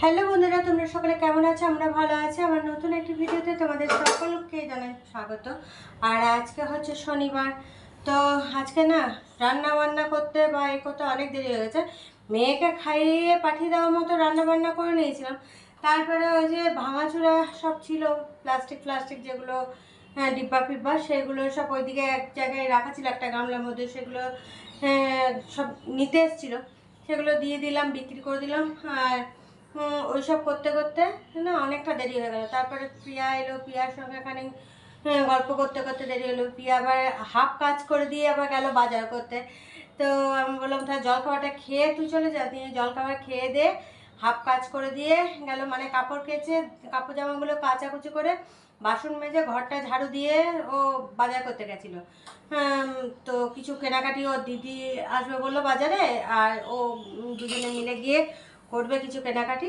Hello বন্ধুরা তোমরা সকলে কেমন আছো? আমরা ভালো আছি। আমার নতুন একটি ভিডিওতে তোমাদের সকলকে জানাই স্বাগত। আর আজকে হচ্ছে শনিবার। তো আজকে না রান্না বান্না করতে বা এ করতে অনেক দেরি হয়ে গেছে। মেয়েকে খাইয়ে পাঠিয়ে দেওয়ার মতো রান্না বান্না করে নিয়েছিলাম। তারপরে ওই যে ভাঙাচোরা সব ছিল প্লাস্টিক প্লাস্টিক যেগুলো হ্যাঁ ডিব্বা ফিব্বা সেগুলো সব ওইদিকে এক জায়গায় রাখা ছিল একটা গামলার মধ্যে সেগুলো হ্যাঁ, সব নিতে এসেছিল। সেগুলো দিয়ে দিলাম বিক্রি করে দিলাম। আর ওইসব করতে করতে না অনেকটা দেরি হয়ে গেল। তারপরে প্রিয়া এলো, প্রিয়ার সঙ্গে এখানে গল্প করতে করতে দেরি হলো। প্রিয়া আবার হাফ কাজ করে দিয়ে আবার গেল বাজার করতে। তো আমি বললাম তাহলে জলখাবারটা খেয়ে তুই চলে যা। দিয়ে জলখাবার খেয়ে দে হাফ কাজ করে দিয়ে গেল মানে কাপড় কেচে, কাপড় জামাগুলো কাচাকুচি করে বাসন মেজে ঘরটা ঝাড়ু দিয়ে ও বাজার করতে গেছিল। তো কিছু কেনাকাটি ও দিদি আসবে বলল বাজারে, আর ও দুজনে মিলে গিয়ে করবে কিছু কেনাকাটি।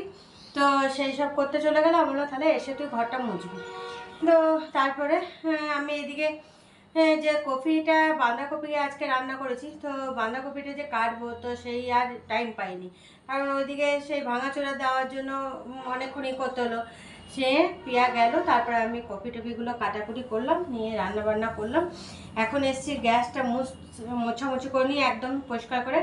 তো সেই সব করতে চলে গেলে আমি বললাম তাহলে এসে তুই ঘরটা মুছবি। তো তারপরে হ্যাঁ, আমি এদিকে হ্যাঁ, যে কপিটা বাঁধাকপি আজকে রান্না করেছি। তো বাঁধাকপিটা যে কাটবো তো সেই আর টাইম পাইনি। কারণ ওইদিকে সেই ভাঙাচোরা দেওয়ার জন্য অনেকক্ষণই করতে হলো। সে পিয়া গেল তারপরে আমি কপি টপিগুলো কাটাকুটি করলাম নিয়ে রান্না বান্না করলাম। এখন এসছি গ্যাসটা মুছ মোছামুছি করে নিয়ে একদম পরিষ্কার করে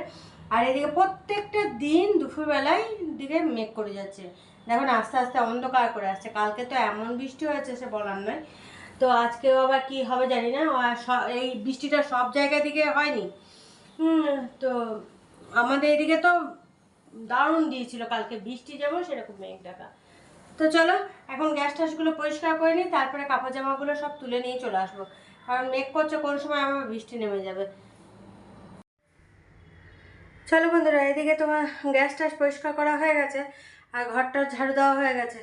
আর এদিকে প্রত্যেকটা দিন দুপুরবেলায় দিকে মেঘ করে যাচ্ছে। দেখুন, আস্তে আস্তে অন্ধকার করে আসছে। কালকে তো এমন বৃষ্টি হয়েছে, সে বলার নয়। তো আজকেও আবার কি হবে জানি না। এই বৃষ্টিটা সব জায়গা দিকে হয়নি। তো আমাদের এদিকে তো দারুণ দিয়েছিল। কালকে বৃষ্টি যেমন সেরকম মেঘ ডাকা তো চলো, এখন গ্যাস ট্যাসগুলো পরিষ্কার করে নিই। তারপরে কাপড় জামাগুলো সব তুলে নিয়ে চলে আসব। কারণ মেঘ করছে, কোন সময় আবার বৃষ্টি নেমে যাবে। চলো বন্ধুরা, এদিকে তোমার গ্যাস ট্যাস পরিষ্কার করা হয়ে গেছে আর ঘরটা ঝাড়ু দেওয়া হয়ে গেছে।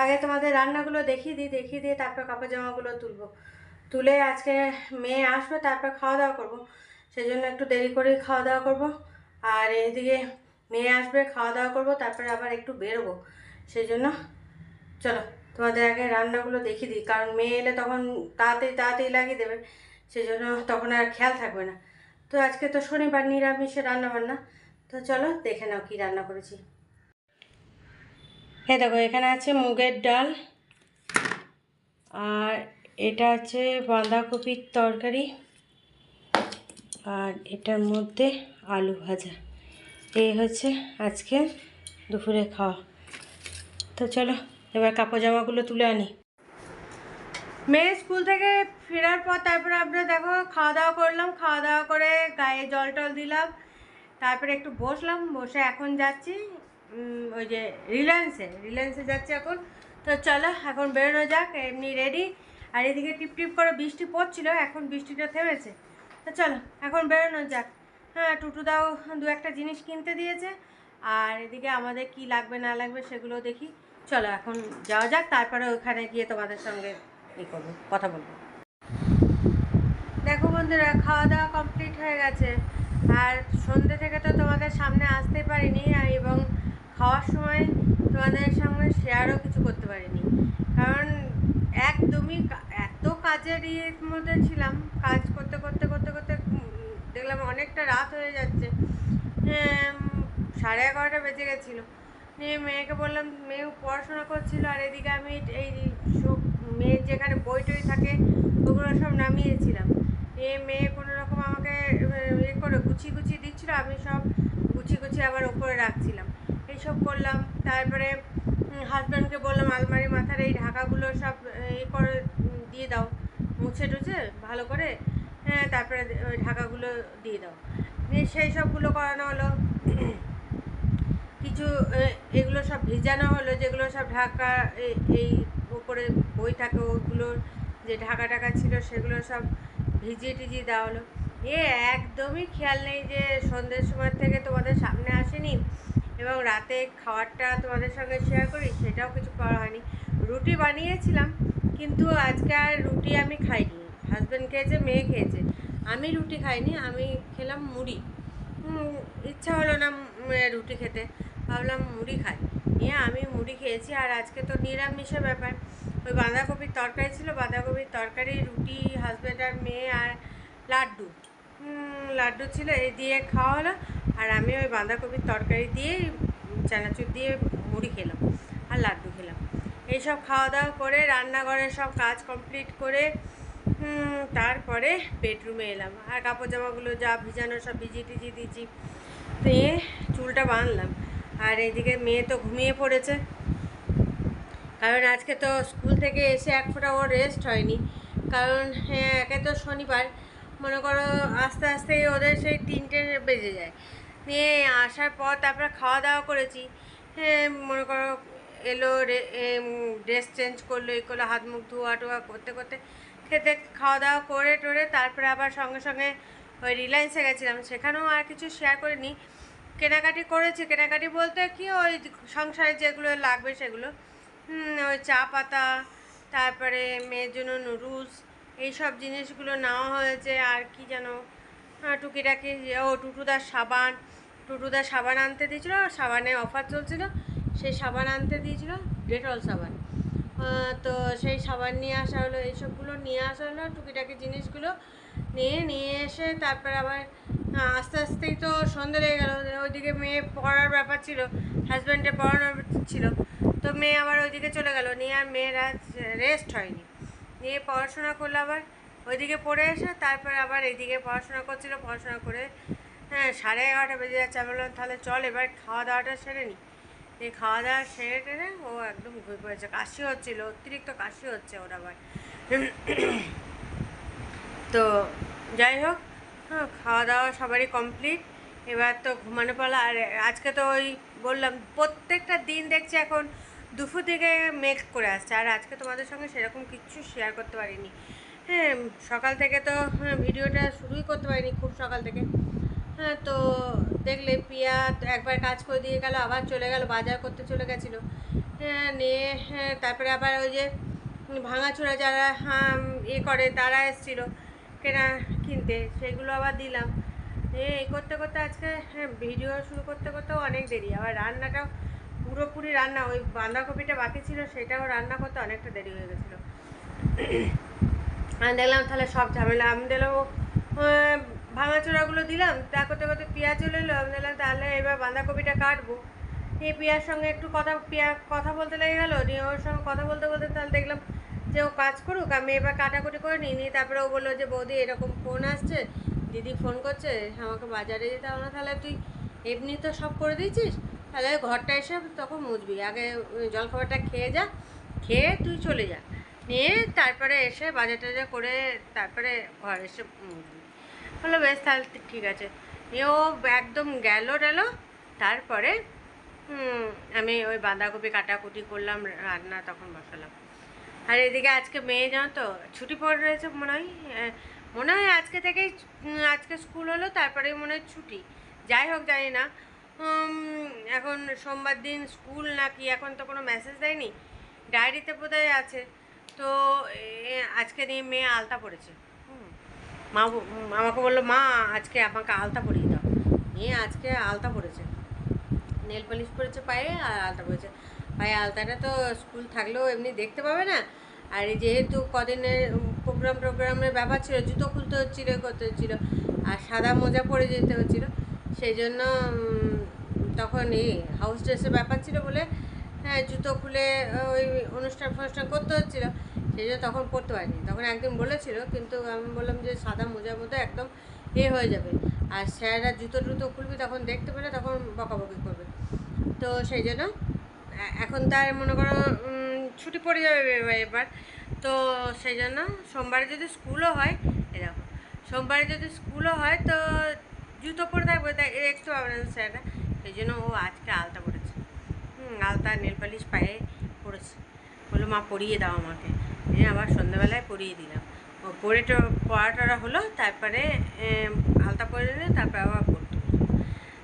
আগে তোমাদের রান্নাগুলো দেখিয়ে দিই, দেখিয়ে দিয়ে তারপর কাপড় জামাগুলো তুলবো। তুলে আজকে মেয়ে আসবে, তারপর খাওয়া দাওয়া করব। সেই জন্য একটু দেরি করেই খাওয়া দাওয়া করব। আর এদিকে মেয়ে আসবে, খাওয়া দাওয়া করব, তারপরে আবার একটু বেরোবো। সেই জন্য চলো তোমাদের আগে রান্নাগুলো দেখিয়ে দিই। কারণ মেয়ে এলে তখন তাড়াতাড়ি তাড়াতাড়ি লাগিয়ে দেবে। সেই জন্য তখন আর খেয়াল থাকবে না। তো আজকে তো শনিবার নিরামিষে রান্না বান্না তো চলো দেখে নাও কি রান্না করেছি। হ্যাঁ দেখো, এখানে আছে মুগের ডাল, আর এটা আছে বাঁধাকপির তরকারি, আর এটার মধ্যে আলু ভাজা। এই হচ্ছে আজকে দুপুরে খাওয়া। তো চলো, এবার কাপড় জামাগুলো তুলে আনি। মেয়ে স্কুল থেকে ফেরার পর তারপরে আমরা দেখো খাওয়া দাওয়া করলাম খাওয়া দাওয়া করে গায়ে জল টল দিলাম। তারপরে একটু বসলাম, বসে এখন যাচ্ছি ওই যে রিলায়েন্সে রিলায়েন্সে যাচ্ছি এখন। তো চলো, এখন বেরোনো যাক, এমনি রেডি আর এদিকে টিপ টিপ করে বৃষ্টি পড়ছিল, এখন বৃষ্টিটা থেমেছে। তো চলো, এখন বেরোনো যাক। হ্যাঁ টুটুদাও দু একটা জিনিস কিনতে দিয়েছে। আর এদিকে আমাদের কি লাগবে না লাগবে সেগুলো দেখি। চলো, এখন যাওয়া যাক, তারপরে ওখানে গিয়ে তোমাদের সঙ্গে ই করব, কথা বলব। দেখো বন্ধুরা খাওয়া দাওয়া কমপ্লিট হয়ে গেছে। আর সন্ধ্যে থেকে তো তোমাদের সামনে আসতে পারিনি, আর এবং খাওয়ার সময় তোমাদের সঙ্গে শেয়ারও কিছু করতে পারিনি। কারণ একদমই এত কাজের ইয়ের মধ্যে ছিলাম, কাজ করতে করতে করতে করতে দেখলাম অনেকটা রাত হয়ে যাচ্ছে। সাড়ে এগারোটা বেজে গেছিল। নিয়ে মেয়েকে বললাম, মেয়ে পড়াশোনা করছিল, আর এদিকে আমি এই মেয়ের যেখানে বই টই থাকে, ওগুলো সব নামিয়েছিলাম। নিয়ে মেয়ে কোনো রকম আমাকে ইয়ে করে গুছিয়ে গুছিয়ে দিচ্ছিল, আমি সব গুছিয়ে গুছিয়ে আবার ওপরে রাখছিলাম। এইসব করলাম, তারপরে হাজব্যান্ডকে বললাম, আলমারি মাথার এই ঢাকাগুলো সব ইয়ে করে দিয়ে দাও। মুছে টুছে, ভালো করে হ্যাঁ তারপরে ওই ঢাকাগুলো দিয়ে দাও। নিয়ে সেই সবগুলো করানো হলো। কিছু এগুলো সব ভিজানো হলো, যেগুলো সব ঢাকা, এ- এই উপরে বই থাকে ওগুলোর যে ঢাকা টাকা ছিল সেগুলো সব ভিজিয়ে টিজিয়ে দেওয়া হলো। এ একদমই খেয়াল নেই যে সন্ধ্যের সময় থেকে তোমাদের সামনে আসেনি এবং রাতে খাবারটা তোমাদের সঙ্গে শেয়ার করি, সেটাও কিছু করা হয়নি। রুটি বানিয়েছিলাম, কিন্তু আজকে আর রুটি আমি খাইনি। হাজব্যান্ড খেয়েছে, মেয়ে খেয়েছে। আমি রুটি খাইনি, আমি খেলাম মুড়ি। ইচ্ছা হলো না রুটি খেতে। ভাবলাম মুড়ি খাই। নিয়ে আমি মুড়ি খেয়েছি আর আজকে তো নিরামিষের ব্যাপার। ওই বাঁধাকপির তরকারি ছিল, বাঁধাকপির তরকারি, রুটি হাজব্যান্ড আর মেয়ে আর লাড্ডু। লাড্ডু ছিল, এই দিয়ে খাওয়া হলো আর আমি ওই বাঁধাকপির তরকারি দিয়েই চানাচুর দিয়ে মুড়ি খেলাম আর লাড্ডু খেলাম। এইসব খাওয়া দাওয়া করে, রান্নাঘরের সব কাজ কমপ্লিট করে তারপরে বেডরুমে এলাম। আর কাপড় জামাগুলো যা ভিজানো সব ভিজি টিজি দিয়েছি দিয়ে চুলটা বাঁধলাম। আর এদিকে মেয়ে তো ঘুমিয়ে পড়েছে। কারণ আজকে তো স্কুল থেকে এসে এক ফোঁটা ওর রেস্ট হয়নি। কারণ হ্যাঁ একে তো শনিবার। মনে করো আস্তে আস্তে ওদের সেই তিনটে বেজে যায়। নিয়ে আসার পর তারপরে খাওয়া দাওয়া করেছি। হ্যাঁ মনে করো এলো ড্রেস চেঞ্জ করল, এই করল, হাত মুখ ধোয়া টোয়া করতে করতে খেতে খাওয়া দাওয়া করে টোরে তারপরে আবার সঙ্গে সঙ্গে ওই রিলায়েন্সে গেছিলাম। সেখানেও আর কিছু শেয়ার করে করিনি। কেনাকাটি করেছি। কেনাকাটি বলতে কি, ওই সংসারে যেগুলো লাগবে সেগুলো। ওই চা পাতা, তারপরে মেয়ের জন্য নুডলস এইসব জিনিসগুলো নেওয়া হয়েছে। আর কি যেন টুকিটাকি, ও, টুটুদার সাবান। টুটুদার সাবান আনতে দিয়েছিল সাবানে অফার চলছিল। সেই সাবান আনতে দিয়েছিল, ডেটল সাবান। তো সেই সাবান নিয়ে আসা হলো, এইসবগুলো নিয়ে আসা হলো, টুকিটাকি জিনিসগুলো নিয়ে নিয়ে এসে তারপর আবার আস্তে আস্তেই তো সন্ধে লেগে গেলো। ওইদিকে মেয়ে পড়ার ব্যাপার ছিল হাজব্যান্ডের পড়ানোর ছিল। তো মেয়ে আবার ওইদিকে চলে গেল, নিয়ে আর মেয়ের আজ রেস্ট হয়নি। নিয়ে পড়াশোনা করল আবার, ওইদিকে পড়ে এসে তারপর আবার এইদিকে পড়াশোনা করছিল, পড়াশোনা করে হ্যাঁ সাড়ে এগারোটা বেজে যাচ্ছে। আমি বললাম, তাহলে চল এবার খাওয়া দাওয়াটা সেরে নি। এই খাওয়া দাওয়া সেরে টেরে ও একদম ঘুরে পড়েছে। কাশি হচ্ছিল অতিরিক্ত কাশি হচ্ছে ওর আবার। তো যাই হোক হ্যাঁ খাওয়া দাওয়া সবারই কমপ্লিট এবার তো ঘুমানো পালা। আর আজকে তো ওই বললাম প্রত্যেকটা দিন দেখছি এখন দুপুর দিকে মেঘ করে আসছে। আর আজকে তোমাদের সঙ্গে সেরকম কিচ্ছু শেয়ার করতে পারিনি। হ্যাঁ সকাল থেকে তো হ্যাঁ, ভিডিওটা শুরুই করতে পারিনি খুব সকাল থেকে। হ্যাঁ তো দেখলে পিয়া একবার কাজ করে দিয়ে গেল আবার চলে গেল বাজার করতে চলে গেছিল। হ্যাঁ নিয়ে হ্যাঁ তারপরে আবার ওই যে ভাঙাচোরা যারা ইয়ে করে তারা এসেছিল কেনা কিনতে সেগুলো আবার দিলাম। এই এই করতে করতে আজকে হ্যাঁ ভিডিও শুরু করতে করতেও অনেক দেরি। আবার রান্নাটাও পুরোপুরি রান্না ওই বাঁধাকপিটা বাকি ছিল সেটাও রান্না করতে অনেকটা দেরি হয়ে গেছিল। আমি দেখলাম তাহলে সব ঝামেলা আমি দেখলাম ভাঙাচোরাগুলো দিলাম তা করতে করতে পেঁয়াজ চলে এলো, আমি দেখলাম তাহলে এবার বাঁধাকপিটা কাটবো। নিয়ে পিয়ার সঙ্গে একটু কথা পিয়া কথা বলতে লেগে গেলো, নিয়ে ওর সঙ্গে কথা বলতে বলতে তাহলে দেখলাম যে ও কাজ করুক, আমি এবার কাটাকুটি করে নিই, নিয়ে তারপরে ও বলল যে, বৌদি, এরকম ফোন আসছে, দিদি ফোন করছে, আমাকে বাজারে যেতে হবে না, তাহলে তুই এমনি তো সব করে দিয়েছিস, তাহলে ঘরটা এসে তখন মুছবি, আগে জলখাবারটা খেয়ে যা, খেয়ে তুই চলে যা। নিয়ে তারপরে এসে বাজার করে তারপরে ঘর এসে মুছবি। বলল বেশ, তাহলে ঠিক আছে। নিয়ে ও একদম গেল টেল, তারপরে আমি ওই বাঁধাকপি কাটাকুটি করলাম, রান্না তখন বসালাম। আর এদিকে আজকে মেয়ে জানো তো, ছুটি পড়ে রয়েছে মনে হয় মনে হয় আজকে থেকেই আজকে স্কুল হলো তারপরে মনে হয় ছুটি। যাই হোক, জানি না। এখন সোমবার দিন স্কুল নাকি, এখন তো কোনো মেসেজ দেয়নি। ডায়েরিতে বোধহয় আছে। তো আজকে নিয়ে মেয়ে আলতা পড়েছে। মা আমাকে বলল, মা, আজকে আমাকে আলতা পরিয়ে দাও। নিয়ে আজকে আলতা পরেছে। নেল পলিশ পরেছে পায়ে আর আলতা পরেছে। পায়ে আলতাটা তো স্কুল থাকলেও এমনি দেখতে পাবে না। আর যেহেতু কদিনের প্রোগ্রাম প্রোগ্রামের ব্যাপার ছিল, জুতো খুলতে হচ্ছিল করতে হচ্ছিল, আর সাদা মোজা পরে যেতে হচ্ছিল, সেই জন্য তখন এই হাউস ড্রেসের ব্যাপার ছিল বলে হ্যাঁ জুতো খুলে ওই অনুষ্ঠান ফনুষ্ঠান করতে হচ্ছিল। সেই জন্য তখন পড়তে পারিনি। তখন একদিন বলেছিল, কিন্তু আমি বললাম যে সাদা মোজার মধ্যে একদম এ হয়ে যাবে। আর স্যাররা জুতো টুতো খুলবি, তখন দেখতে পেলে তখন বকাবকি করবে। তো সেই জন্য এখন তার মনে করো ছুটি পড়ে যাবে এবার। তো সেই জন্য সোমবারে যদি স্কুলও হয় এরকম সোমবারে যদি স্কুলও হয়, তো জুতো পরে থাকবে তাই একটু পাবে না স্যাররা। সেই জন্য ও আজকে আলতা আলতা, নেল পালিশ, পায়ে পড়েছে। বলল, মা, পরিয়ে দাও আমাকে। দিয়ে আবার সন্ধ্যাবেলায় পরিয়ে দিলাম। পরে তো পড়া টড়া হলো, তারপরে আলতা পরে দিলে, তারপরে আবার পড়তে।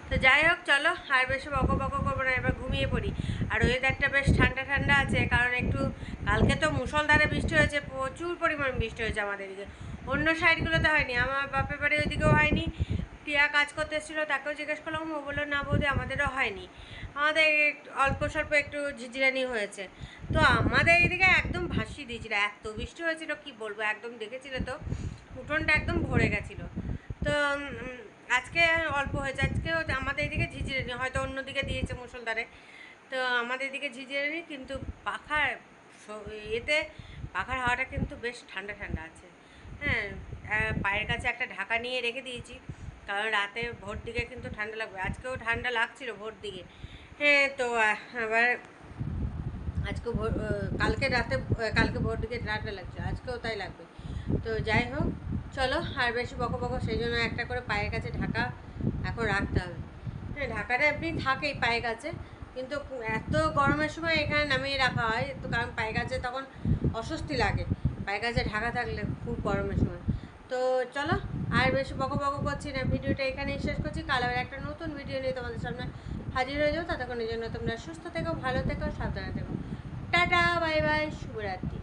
তো যাই হোক, চলো, আর বেশি বকো বকো, করব না, এবার ঘুমিয়ে পড়ি। আর ওয়েদারটা বেশ ঠান্ডা ঠান্ডা আছে, কারণ একটু, কালকে তো মুসলধারে বৃষ্টি হয়েছে, প্রচুর পরিমাণ বৃষ্টি হয়েছে আমাদের এদিকে। অন্য সাইডগুলোতে হয়নি, আমার বাপের বাড়ি ওইদিকেও হয়নি। টিয়া কাজ করতে এসেছিল, তাকেও জিজ্ঞেস করলাম, ও বলল, না বৌদি, আমাদেরও হয়নি। আমাদের অল্প স্বল্প একটু ঝিঝিরানি হয়েছে। তো আমাদের এদিকে একদম ভাসিয়ে দিয়েছিল, এত বৃষ্টি হয়েছিল, কি বলব, একদম দেখেছিলে তো? উঠোনটা একদম ভরে গেছিল। তো আজকে অল্প হয়েছে, আজকে আমাদের এদিকে ঝিঝিরে নেই হয়তো অন্যদিকে দিয়েছে মুসলধারে তো আমাদের এদিকে ঝিঝিরে নেই কিন্তু পাখার এতে পাখার হাওয়াটা কিন্তু বেশ ঠান্ডা ঠান্ডা আছে। হ্যাঁ পায়ের কাছে একটা ঢাকা নিয়ে রেখে দিয়েছি। কারণ রাতে ভোর দিকে কিন্তু ঠান্ডা লাগবে। আজকেও ঠান্ডা লাগছিল ভোর দিকে। হ্যাঁ তো আবার আজকে ভোর কালকে রাতে কালকে ভোর দিকে ঠান্ডা লাগছে আজকেও তাই লাগবে। তো যাই হোক, চলো, আর বেশি বকো বকো সেই জন্য একটা করে পায়ের কাছে ঢাকা এখন রাখতে হবে। হ্যাঁ ঢাকাটা এমনি থাকেই পায়ের কাছে, কিন্তু এত গরমের সময় এখানে নামিয়ে রাখা হয়, তো কারণ পায়ের কাছে তখন অস্বস্তি লাগে। পায়ের কাছে ঢাকা থাকলে খুব গরমের সময়। তো চলো আর বেশি বকো বকো করছি না, ভিডিওটা এখানেই শেষ করছি। কাল আবার একটা নতুন ভিডিও নিয়ে তোমাদের সামনে হাজির হয়ে যাও ততক্ষণের জন্য তোমরা সুস্থ থেকো, ভালো থেকো, সাবধানে থেকো। টাটা, বাই বাই, শুভরাত্রি।